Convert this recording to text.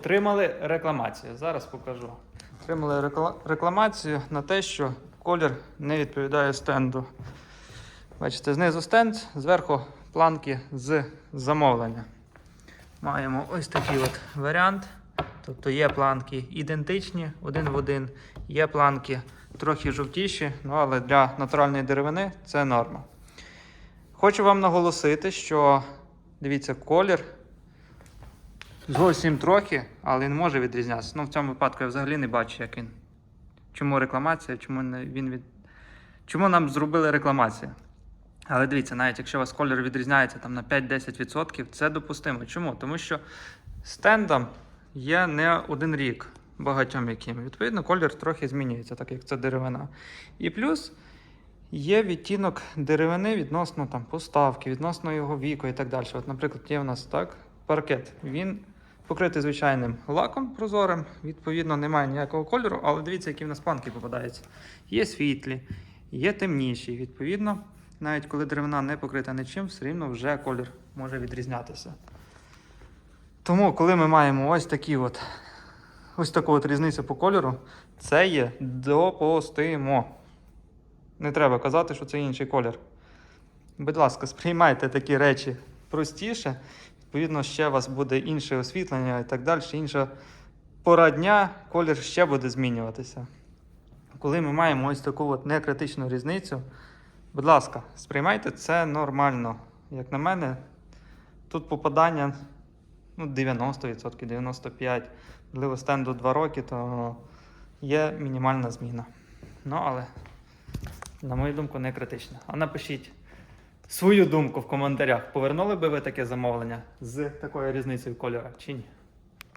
Отримали рекламацію. Зараз покажу. Отримали рекламацію на те, що колір не відповідає стенду. Бачите, знизу стенд, зверху планки з замовлення. Маємо ось такий от варіант. Тобто є планки ідентичні один в один, є планки трохи жовтіші, ну але для натуральної деревини це норма. Хочу вам наголосити, що дивіться, колір зовсім трохи, але він може відрізнятися. Ну, в цьому випадку я взагалі не бачу, як він. Чому рекламація, чому не він від. Чому нам зробили рекламацію? Але дивіться, навіть якщо у вас колір відрізняється там на 5-10%, це допустимо. Чому? Тому що стендам є не один рік багатьом яким. Відповідно, колір трохи змінюється, так як це деревина. І плюс є відтінок деревини відносно там, поставки, відносно його віку і так далі. От, наприклад, є в нас так, паркет. Він покритий звичайним лаком прозорим, відповідно, немає ніякого кольору, але дивіться, які в нас планки попадаються. Є світлі, є темніші. Відповідно, навіть коли деревина не покрита нічим, все рівно вже колір може відрізнятися. Тому, коли ми маємо ось такі от, ось таку от різницю по кольору, це є допустимо. Не треба казати, що це інший колір. Будь ласка, сприймайте такі речі простіше. Відповідно, ще у вас буде інше освітлення і так далі, інша пора дня, колір ще буде змінюватися. Коли ми маємо ось таку от некритичну різницю, будь ласка, сприймайте це нормально. Як на мене, тут попадання ну, 90%, 95%, можливо, стенду 2 роки, то є мінімальна зміна. Ну, але, на мою думку, не критична. А напишіть свою думку в коментарях. Повернули би ви таке замовлення з такою різницею кольору чи ні?